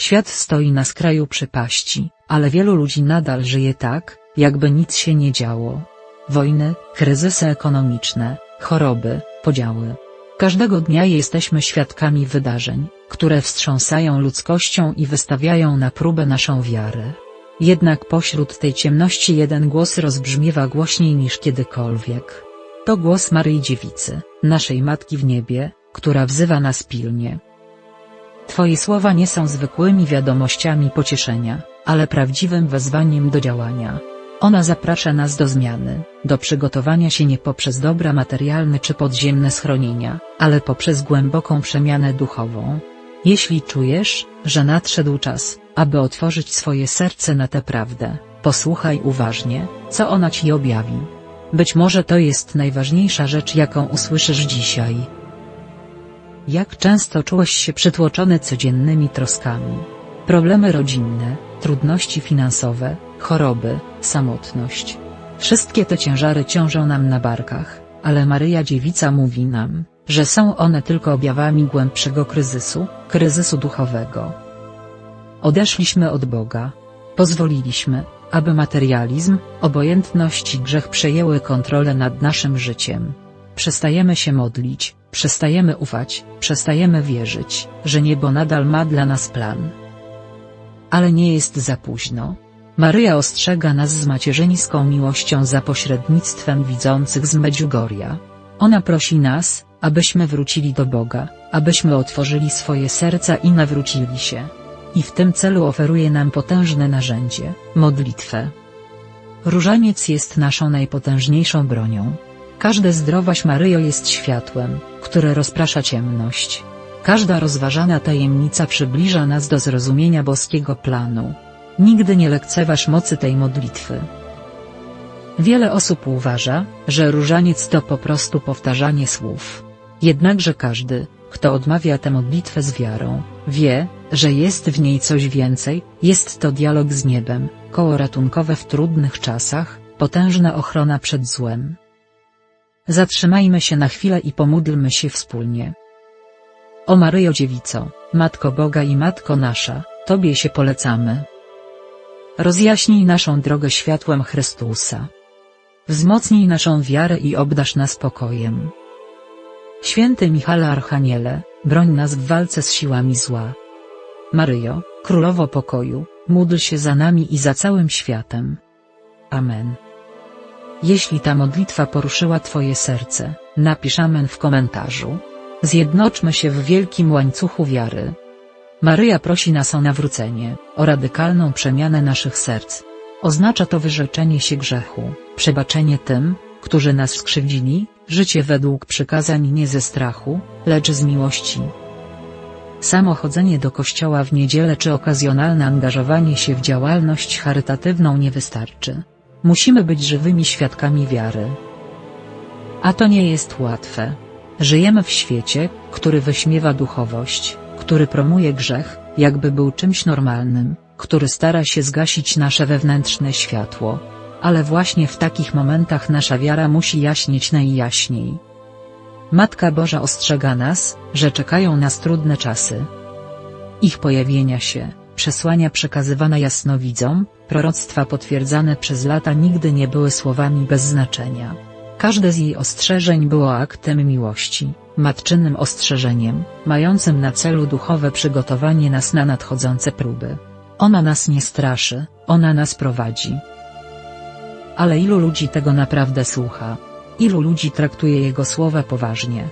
Świat stoi na skraju przepaści, ale wielu ludzi nadal żyje tak, jakby nic się nie działo. Wojny, kryzysy ekonomiczne, choroby, podziały. Każdego dnia jesteśmy świadkami wydarzeń, które wstrząsają ludzkością i wystawiają na próbę naszą wiarę. Jednak pośród tej ciemności jeden głos rozbrzmiewa głośniej niż kiedykolwiek. To głos Maryi Dziewicy, naszej Matki w niebie, która wzywa nas pilnie. Twoje słowa nie są zwykłymi wiadomościami pocieszenia, ale prawdziwym wezwaniem do działania. Ona zaprasza nas do zmiany, do przygotowania się nie poprzez dobra materialne czy podziemne schronienia, ale poprzez głęboką przemianę duchową. Jeśli czujesz, że nadszedł czas, aby otworzyć swoje serce na tę prawdę, posłuchaj uważnie, co ona ci objawi. Być może to jest najważniejsza rzecz jaką usłyszysz dzisiaj. Jak często czułeś się przytłoczony codziennymi troskami? Problemy rodzinne, trudności finansowe, choroby, samotność. Wszystkie te ciężary ciążą nam na barkach, ale Maryja Dziewica mówi nam, że są one tylko objawami głębszego kryzysu, kryzysu duchowego. Odeszliśmy od Boga. Pozwoliliśmy, aby materializm, obojętność i grzech przejęły kontrolę nad naszym życiem. Przestajemy się modlić, przestajemy ufać, przestajemy wierzyć, że niebo nadal ma dla nas plan. Ale nie jest za późno. Maryja ostrzega nas z macierzyńską miłością za pośrednictwem widzących z Medjugorja. Ona prosi nas, abyśmy wrócili do Boga, abyśmy otworzyli swoje serca i nawrócili się. I w tym celu oferuje nam potężne narzędzie, modlitwę. Różaniec jest naszą najpotężniejszą bronią. Każde zdrowaś Maryjo jest światłem, które rozprasza ciemność. Każda rozważana tajemnica przybliża nas do zrozumienia boskiego planu. Nigdy nie lekceważ mocy tej modlitwy. Wiele osób uważa, że różaniec to po prostu powtarzanie słów. Jednakże każdy, kto odmawia tę modlitwę z wiarą, wie, że jest w niej coś więcej, jest to dialog z niebem, koło ratunkowe w trudnych czasach, potężna ochrona przed złem. Zatrzymajmy się na chwilę i pomódlmy się wspólnie. O Maryjo Dziewico, Matko Boga i Matko nasza, Tobie się polecamy. Rozjaśnij naszą drogę światłem Chrystusa. Wzmocnij naszą wiarę i obdasz nas pokojem. Święty Michale Archaniele, broń nas w walce z siłami zła. Maryjo, Królowo Pokoju, módl się za nami i za całym światem. Amen. Jeśli ta modlitwa poruszyła Twoje serce, napisz Amen w komentarzu. Zjednoczmy się w wielkim łańcuchu wiary. Maryja prosi nas o nawrócenie, o radykalną przemianę naszych serc. Oznacza to wyrzeczenie się grzechu, przebaczenie tym, którzy nas skrzywdzili, życie według przykazań nie ze strachu, lecz z miłości. Samo chodzenie do kościoła w niedzielę czy okazjonalne angażowanie się w działalność charytatywną nie wystarczy. Musimy być żywymi świadkami wiary. A to nie jest łatwe. Żyjemy w świecie, który wyśmiewa duchowość, który promuje grzech, jakby był czymś normalnym, który stara się zgasić nasze wewnętrzne światło. Ale właśnie w takich momentach nasza wiara musi jaśnieć najjaśniej. Matka Boża ostrzega nas, że czekają nas trudne czasy. Ich pojawienia się, przesłania przekazywane jasnowidzom, proroctwa potwierdzane przez lata nigdy nie były słowami bez znaczenia. Każde z jej ostrzeżeń było aktem miłości, matczynym ostrzeżeniem, mającym na celu duchowe przygotowanie nas na nadchodzące próby. Ona nas nie straszy, ona nas prowadzi. Ale ilu ludzi tego naprawdę słucha? Ilu ludzi traktuje jego słowa poważnie?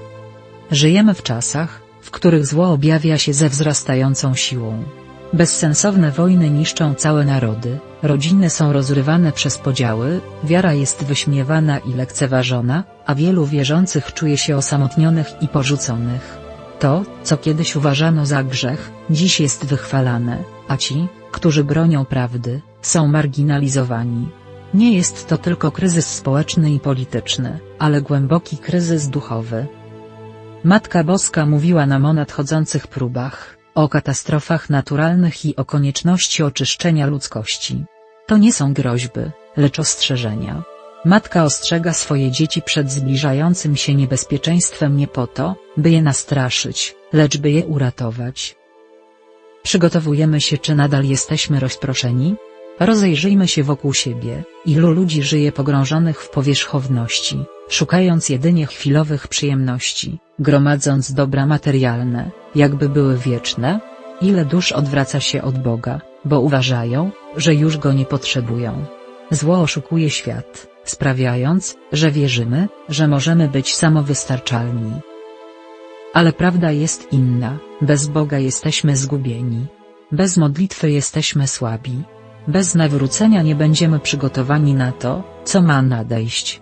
Żyjemy w czasach, w których zło objawia się ze wzrastającą siłą. Bezsensowne wojny niszczą całe narody, rodziny są rozrywane przez podziały, wiara jest wyśmiewana i lekceważona, a wielu wierzących czuje się osamotnionych i porzuconych. To, co kiedyś uważano za grzech, dziś jest wychwalane, a ci, którzy bronią prawdy, są marginalizowani. Nie jest to tylko kryzys społeczny i polityczny, ale głęboki kryzys duchowy. Matka Boska mówiła nam o nadchodzących próbach, o katastrofach naturalnych i o konieczności oczyszczenia ludzkości. To nie są groźby, lecz ostrzeżenia. Matka ostrzega swoje dzieci przed zbliżającym się niebezpieczeństwem nie po to, by je nastraszyć, lecz by je uratować. Przygotowujemy się czy nadal jesteśmy rozproszeni? Rozejrzyjmy się wokół siebie, ilu ludzi żyje pogrążonych w powierzchowności, szukając jedynie chwilowych przyjemności, gromadząc dobra materialne, jakby były wieczne? Ile dusz odwraca się od Boga, bo uważają, że już Go nie potrzebują. Zło oszukuje świat, sprawiając, że wierzymy, że możemy być samowystarczalni. Ale prawda jest inna, bez Boga jesteśmy zgubieni. Bez modlitwy jesteśmy słabi. Bez nawrócenia nie będziemy przygotowani na to, co ma nadejść.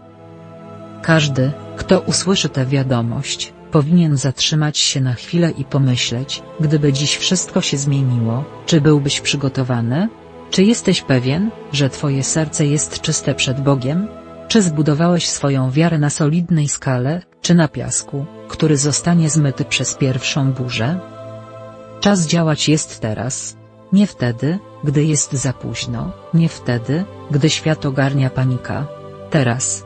Każdy, kto usłyszy tę wiadomość, powinien zatrzymać się na chwilę i pomyśleć, gdyby dziś wszystko się zmieniło, czy byłbyś przygotowany? Czy jesteś pewien, że twoje serce jest czyste przed Bogiem? Czy zbudowałeś swoją wiarę na solidnej skale, czy na piasku, który zostanie zmyty przez pierwszą burzę? Czas działać jest teraz. Nie wtedy, gdy jest za późno, nie wtedy, gdy świat ogarnia panika. Teraz.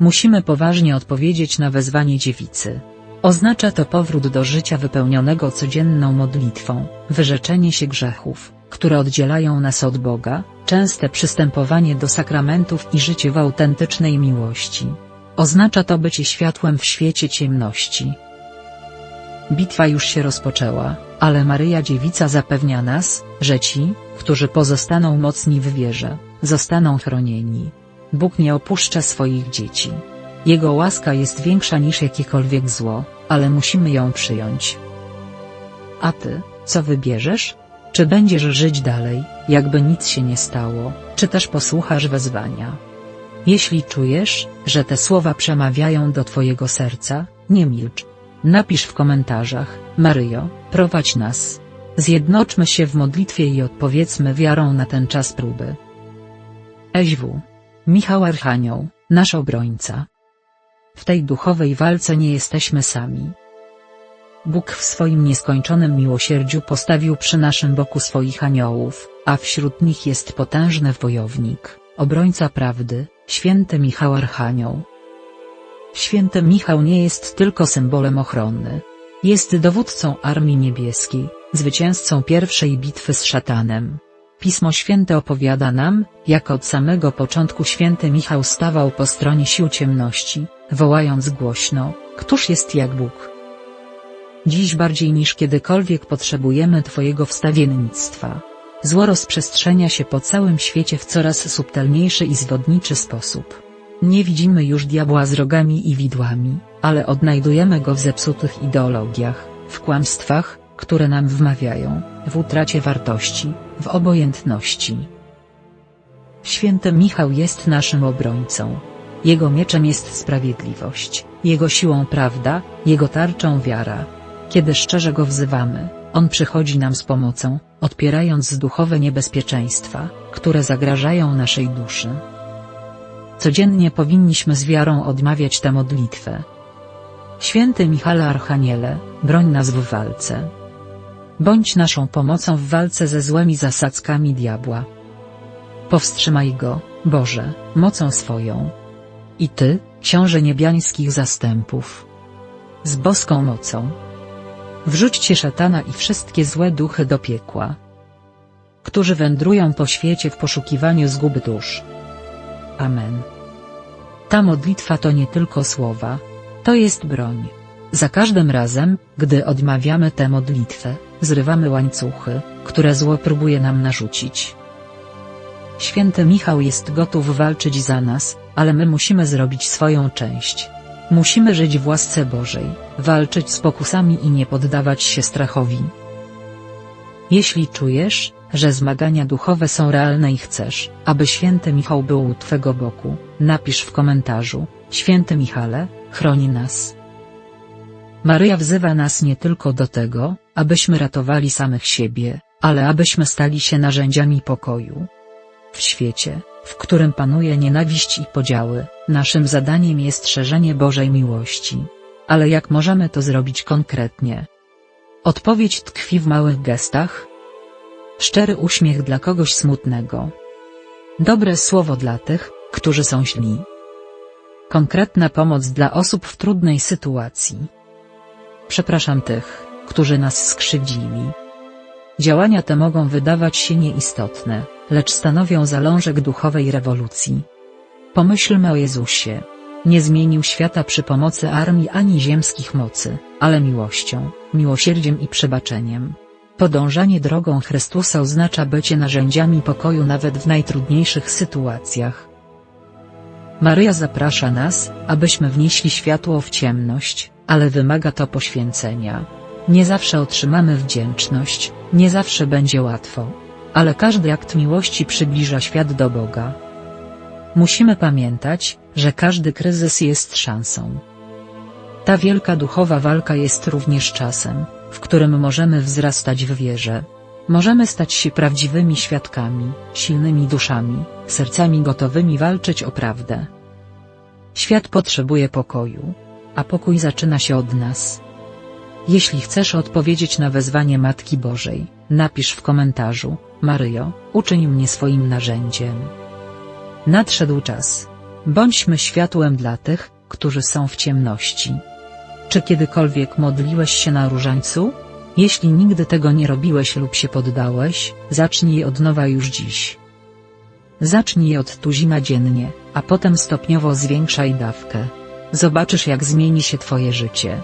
Musimy poważnie odpowiedzieć na wezwanie dziewicy. Oznacza to powrót do życia wypełnionego codzienną modlitwą, wyrzeczenie się grzechów, które oddzielają nas od Boga, częste przystępowanie do sakramentów i życie w autentycznej miłości. Oznacza to bycie światłem w świecie ciemności. Bitwa już się rozpoczęła, ale Maryja Dziewica zapewnia nas, że ci, którzy pozostaną mocni w wierze, zostaną chronieni. Bóg nie opuszcza swoich dzieci. Jego łaska jest większa niż jakiekolwiek zło, ale musimy ją przyjąć. A ty, co wybierzesz? Czy będziesz żyć dalej, jakby nic się nie stało, czy też posłuchasz wezwania? Jeśli czujesz, że te słowa przemawiają do twojego serca, nie milcz. Napisz w komentarzach, Maryjo, prowadź nas. Zjednoczmy się w modlitwie i odpowiedzmy wiarą na ten czas próby. SW. Michał Archanioł, nasz obrońca. W tej duchowej walce nie jesteśmy sami. Bóg w swoim nieskończonym miłosierdziu postawił przy naszym boku swoich aniołów, a wśród nich jest potężny wojownik, obrońca prawdy, święty Michał Archanioł. Święty Michał nie jest tylko symbolem ochrony. Jest dowódcą Armii Niebieskiej, zwycięzcą pierwszej bitwy z szatanem. Pismo Święte opowiada nam, jak od samego początku święty Michał stawał po stronie sił ciemności, wołając głośno, Któż jest jak Bóg? Dziś bardziej niż kiedykolwiek potrzebujemy Twojego wstawiennictwa. Zło rozprzestrzenia się po całym świecie w coraz subtelniejszy i zwodniczy sposób. Nie widzimy już diabła z rogami i widłami, ale odnajdujemy go w zepsutych ideologiach, w kłamstwach, które nam wmawiają, w utracie wartości, w obojętności. Święty Michał jest naszym obrońcą. Jego mieczem jest sprawiedliwość, jego siłą prawda, jego tarczą wiara. Kiedy szczerze go wzywamy, on przychodzi nam z pomocą, odpierając duchowe niebezpieczeństwa, które zagrażają naszej duszy. Codziennie powinniśmy z wiarą odmawiać tę modlitwę. Święty Michale Archaniele, broń nas w walce. Bądź naszą pomocą w walce ze złymi zasadzkami diabła. Powstrzymaj go, Boże, mocą swoją. I Ty, Książę Niebiańskich Zastępów. Z boską mocą. Wrzućcie szatana i wszystkie złe duchy do piekła. Którzy wędrują po świecie w poszukiwaniu zguby dusz. Amen. Ta modlitwa to nie tylko słowa. To jest broń. Za każdym razem, gdy odmawiamy tę modlitwę, zrywamy łańcuchy, które zło próbuje nam narzucić. Święty Michał jest gotów walczyć za nas, ale my musimy zrobić swoją część. Musimy żyć w łasce Bożej, walczyć z pokusami i nie poddawać się strachowi. Jeśli czujesz, że zmagania duchowe są realne i chcesz, aby święty Michał był u Twego boku, napisz w komentarzu, Święty Michale, chroni nas. Maryja wzywa nas nie tylko do tego, abyśmy ratowali samych siebie, ale abyśmy stali się narzędziami pokoju. W świecie, w którym panuje nienawiść i podziały, naszym zadaniem jest szerzenie Bożej miłości. Ale jak możemy to zrobić konkretnie? Odpowiedź tkwi w małych gestach. Szczery uśmiech dla kogoś smutnego. Dobre słowo dla tych, którzy są źli. Konkretna pomoc dla osób w trudnej sytuacji. Przepraszam tych, którzy nas skrzywdzili. Działania te mogą wydawać się nieistotne, lecz stanowią zalążek duchowej rewolucji. Pomyślmy o Jezusie. Nie zmienił świata przy pomocy armii ani ziemskich mocy, ale miłością, miłosierdziem i przebaczeniem. Podążanie drogą Chrystusa oznacza bycie narzędziami pokoju nawet w najtrudniejszych sytuacjach. Maryja zaprasza nas, abyśmy wnieśli światło w ciemność, ale wymaga to poświęcenia. Nie zawsze otrzymamy wdzięczność, nie zawsze będzie łatwo. Ale każdy akt miłości przybliża świat do Boga. Musimy pamiętać, że każdy kryzys jest szansą. Ta wielka duchowa walka jest również czasem, w którym możemy wzrastać w wierze. Możemy stać się prawdziwymi świadkami, silnymi duszami, sercami gotowymi walczyć o prawdę. Świat potrzebuje pokoju. A pokój zaczyna się od nas. Jeśli chcesz odpowiedzieć na wezwanie Matki Bożej, napisz w komentarzu, Maryjo, uczyń mnie swoim narzędziem. Nadszedł czas. Bądźmy światłem dla tych, którzy są w ciemności. Czy kiedykolwiek modliłeś się na różańcu? Jeśli nigdy tego nie robiłeś lub się poddałeś, zacznij od nowa już dziś. Zacznij od tuzina dziennie, a potem stopniowo zwiększaj dawkę. Zobaczysz jak zmieni się twoje życie.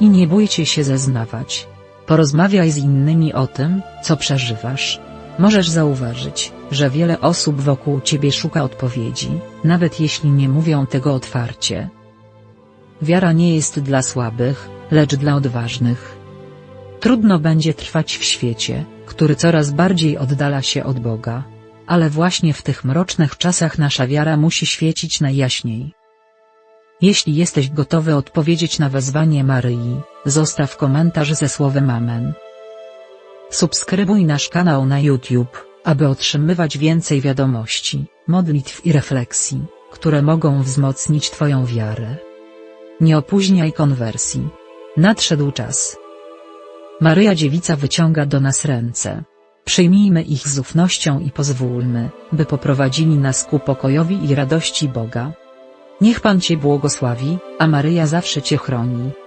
I nie bójcie się zeznawać. Porozmawiaj z innymi o tym, co przeżywasz. Możesz zauważyć, że wiele osób wokół ciebie szuka odpowiedzi, nawet jeśli nie mówią tego otwarcie. Wiara nie jest dla słabych, lecz dla odważnych. Trudno będzie trwać w świecie, który coraz bardziej oddala się od Boga. Ale właśnie w tych mrocznych czasach nasza wiara musi świecić najjaśniej. Jeśli jesteś gotowy odpowiedzieć na wezwanie Maryi, zostaw komentarz ze słowem Amen. Subskrybuj nasz kanał na YouTube, aby otrzymywać więcej wiadomości, modlitw i refleksji, które mogą wzmocnić Twoją wiarę. Nie opóźniaj konwersji. Nadszedł czas. Maryja Dziewica wyciąga do nas ręce. Przyjmijmy ich z ufnością i pozwólmy, by poprowadzili nas ku pokojowi i radości Boga. Niech Pan Cię błogosławi, a Maryja zawsze Cię chroni.